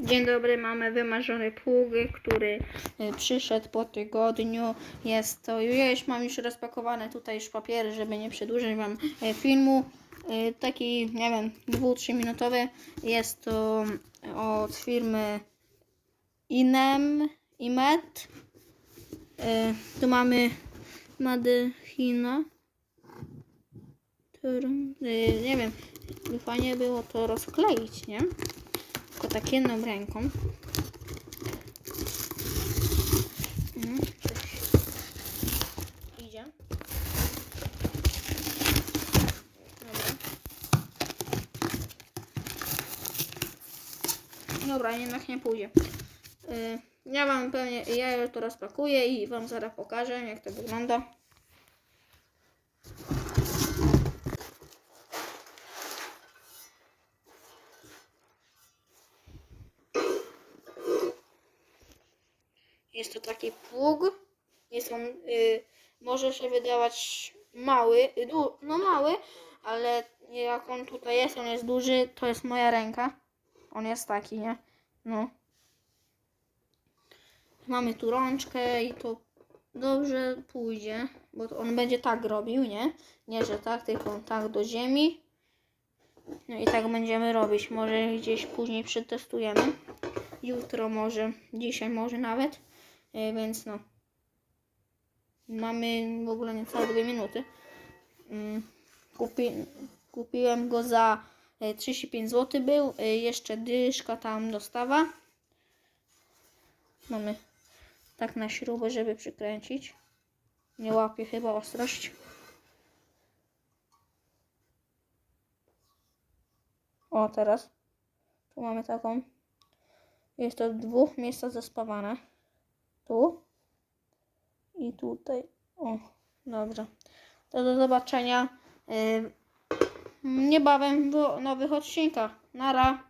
Dzień dobry, mamy wymarzony pług, który y, przyszedł po tygodniu. Jest to, już mam już rozpakowane tutaj już papiery, żeby nie przedłużać wam y, filmu. Y, Taki, nie wiem, dwu, trzy minutowy. Jest to od firmy Inem, Imet. Tu mamy Mady China. Którą- y, Nie wiem, fajnie było to rozkleić, nie? Tak jedną ręką. Mhm, idzie. Dobra. Dobra, jednak nie pójdzie. Y, Ja wam pewnie, ja to rozpakuję i wam zaraz pokażę, jak to wygląda. Jest to taki pług. Jest on, y, może się wydawać mały, du, no mały, ale jak on tutaj jest, on jest duży, to jest moja ręka. On jest taki, nie? No. Mamy tu rączkę i to dobrze pójdzie, bo on będzie tak robił, nie? Nie, że tak, tylko tak do ziemi. No i tak będziemy robić. Może gdzieś później przetestujemy. Jutro może, dzisiaj może nawet. E, więc no. Mamy w ogóle niecałe dwie minuty. Mm, Kupi, kupiłem go za e, 35 zł był. E, Jeszcze dyszka tam dostawa. Mamy tak na śrubę, żeby przykręcić. Nie łapie chyba ostrość. O, teraz. Tu mamy taką. Jest to dwóch miejscach zaspawane. Tu. I tutaj. O, dobrze. To do zobaczenia yy, niebawem w nowych odcinkach. Nara.